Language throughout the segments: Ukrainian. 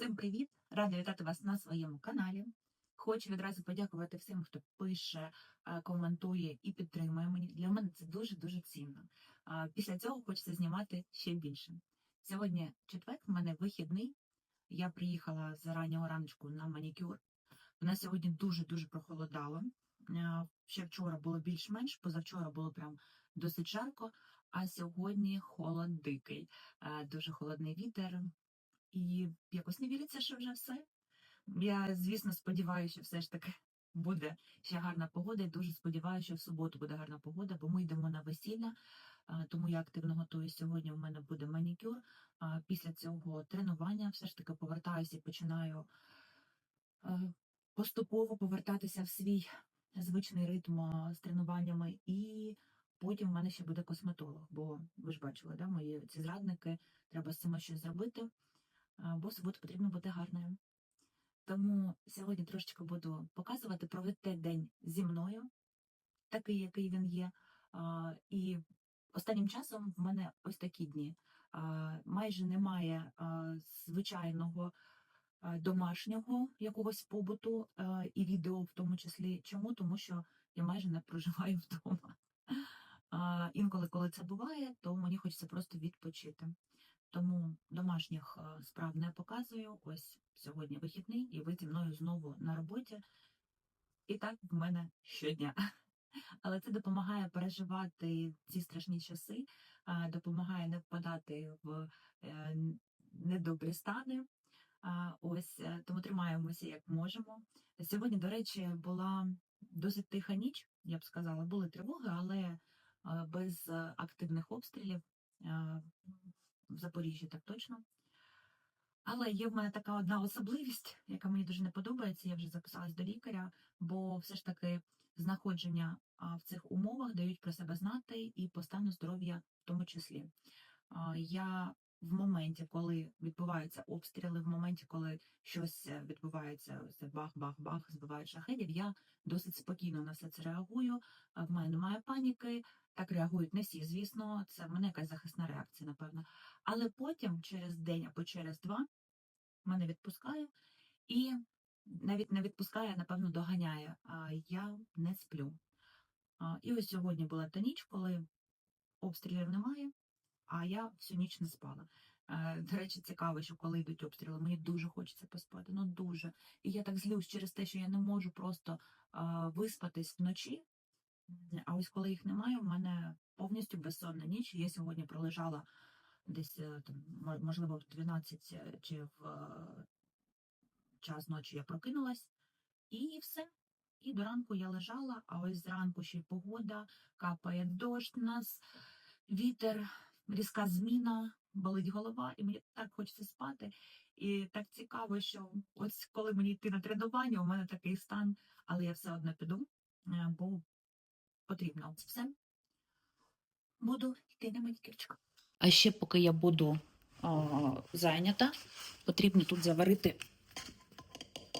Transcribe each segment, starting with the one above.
Всім привіт! Рада вітати вас на своєму каналі. Хочу відразу подякувати всім, хто пише, е, коментує і підтримує мені. Для мене це дуже дуже цінно. Після цього хочеться знімати ще більше. Сьогодні четвер, в мене вихідний. Я приїхала з раннього раночку на манікюр. У нас сьогодні дуже дуже прохолодало. Е, Ще вчора було більш-менш, позавчора було прям досить жарко, а сьогодні холод дикий. Е, Дуже холодний вітер, і якось не віриться, що вже все. Я, звісно, сподіваюся, що все ж таки буде ще гарна погода. І дуже сподіваюся, що в суботу буде гарна погода, бо ми йдемо на весілля. Тому я активно готую сьогодні. У мене буде манікюр. Після цього тренування все ж таки повертаюся і починаю поступово повертатися в свій звичний ритм з тренуваннями. І потім в мене ще буде косметолог, бо ви ж бачили, да, мої ці зрадники, треба з цим щось зробити бо суботу потрібно бути гарною. Тому сьогодні трошечки буду показувати, проведете день зі мною, такий, який він є. І останнім часом в мене ось такі дні. Майже немає звичайного домашнього якогось побуту і відео в тому числі. Чому? Тому що я майже не проживаю вдома. Інколи, коли це буває, то мені хочеться просто відпочити. Тому домашніх е, справ не показую. Ось сьогодні вихідний, і ви зі мною знову на роботі. І так в мене щодня. Але це допомагає переживати ці страшні часи, допомагає не впадати в е, недобрі стани. Ось е, тому тримаємося як можемо. Сьогодні, до речі, була досить тиха ніч, я б сказала. Були тривоги, але е, без активних обстрілів. В Запоріжжі, так точно. Але є в мене така одна особливість, яка мені дуже не подобається. Я вже записалась до лікаря, бо все ж таки знаходження в цих умовах дають про себе знати і по стану здоров'я в тому числі. Я в моменті, коли відбуваються обстріли, в моменті, коли щось е, відбувається, це бах-бах-бах, збивають шахедів, я досить спокійно на все це реагую. В мене немає паніки. Так реагують не всі, звісно, це в мене якась захисна реакція, напевно. Але потім, через день або через два, мене відпускає і навіть не відпускає, напевно, доганяє. Я не сплю. І ось сьогодні була та ніч, коли обстрілів немає, а я всю ніч не спала. Е, До речі, цікаво, що коли йдуть обстріли, мені дуже хочеться поспати. Ну дуже. І я так злюсь через те, що я не можу просто виспатись вночі. А ось коли їх немає, в мене повністю безсонна ніч. Я сьогодні пролежала десь е, там, можливо, в 12 е, чи в час ночі я прокинулась, і все. І до ранку я лежала, а ось зранку ще й погода, капає дощ нас, вітер, різка зміна, болить голова, і мені так хочеться спати. І так цікаво, що ось коли мені йти на тренування, у мене такий стан, але я все одно піду, е, бо потрібно все. Буду йти на манікюрчик. А ще поки я буду а, зайнята, потрібно тут заварити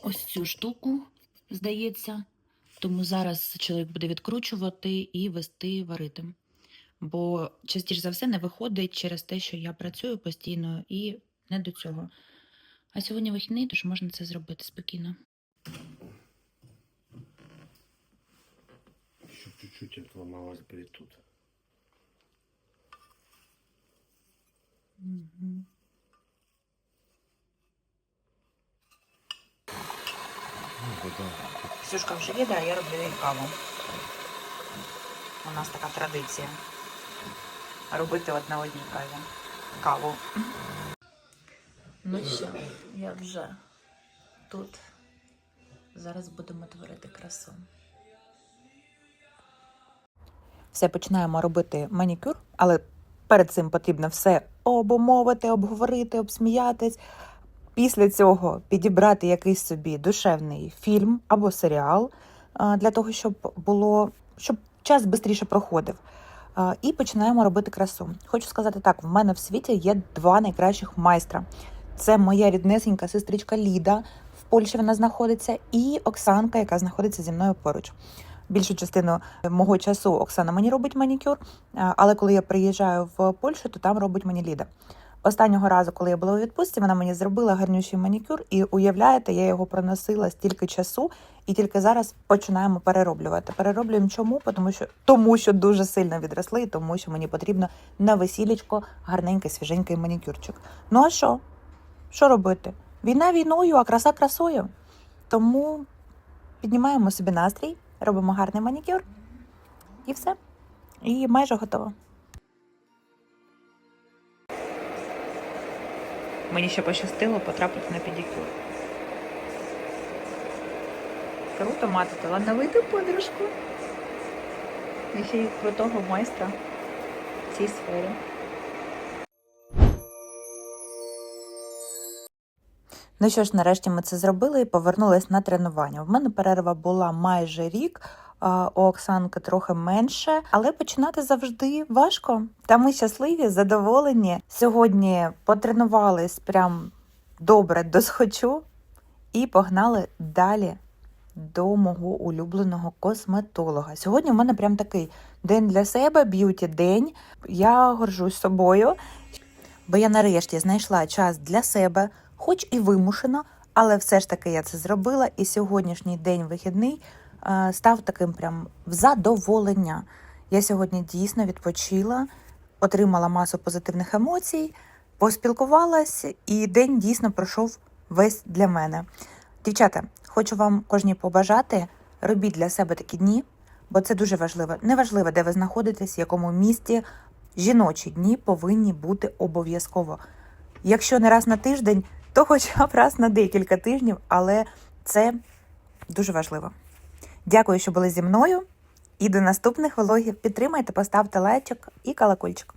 ось цю штуку, здається. Тому зараз чоловік буде відкручувати і вести варити. Бо частіше за все не виходить через те, що я працюю постійно і не до цього. А сьогодні вихідний, тож можна це зробити спокійно. Еще чуть-чуть будет тут. Угу. Ну, вже їде, а я роблю їй каву. У нас така традиція. Робити одне одній каві. Каву. Ну що, я вже тут. Зараз будемо творити красу. Все починаємо робити манікюр, але перед цим потрібно все обумовити, обговорити, обсміятись. Після цього підібрати якийсь собі душевний фільм або серіал для того, щоб було щоб час швидше проходив. І починаємо робити красу. Хочу сказати так: в мене в світі є два найкращих майстра. Це моя ріднесенька сестричка Ліда, в Польщі вона знаходиться, і Оксанка, яка знаходиться зі мною поруч. Більшу частину мого часу Оксана мені робить манікюр, але коли я приїжджаю в Польщу, то там робить мені Ліда. Останнього разу, коли я була у відпустці, вона мені зробила гарнющий манікюр, і уявляєте, я його проносила стільки часу, і тільки зараз починаємо перероблювати. Перероблюємо чому? Тому що тому що дуже сильно відросли, і тому що мені потрібно на весілечко гарненький свіженький манікюрчик. Ну а що? Що робити? Війна війною, а краса красою. Тому піднімаємо собі настрій, робимо гарний манікюр і все. І майже готово. Мені ще пощастило потрапити на педикюр. Круто мати талановиту подружку. І ще й крутого майстра в цій сфері. Ну що ж, нарешті ми це зробили і повернулись на тренування. В мене перерва була майже рік, у Оксанки трохи менше, але починати завжди важко. Та ми щасливі, задоволені. Сьогодні потренувались прям добре досхочу і погнали далі до мого улюбленого косметолога. Сьогодні в мене прям такий день для себе, б'юті день. Я горжусь собою, бо я нарешті знайшла час для себе, хоч і вимушено, але все ж таки я це зробила. І сьогоднішній день вихідний став таким прям в задоволення. Я сьогодні дійсно відпочила, отримала масу позитивних емоцій, поспілкувалась, і день дійсно пройшов весь для мене. Дівчата, хочу вам кожній побажати, робіть для себе такі дні, бо це дуже важливо. Неважливо, де ви знаходитесь, в якому місті. Жіночі дні повинні бути обов'язково. Якщо не раз на тиждень, то хоча б раз на декілька тижнів, але це дуже важливо. Дякую, що були зі мною. І до наступних вологів Підтримайте, поставте лайчик і колокольчик.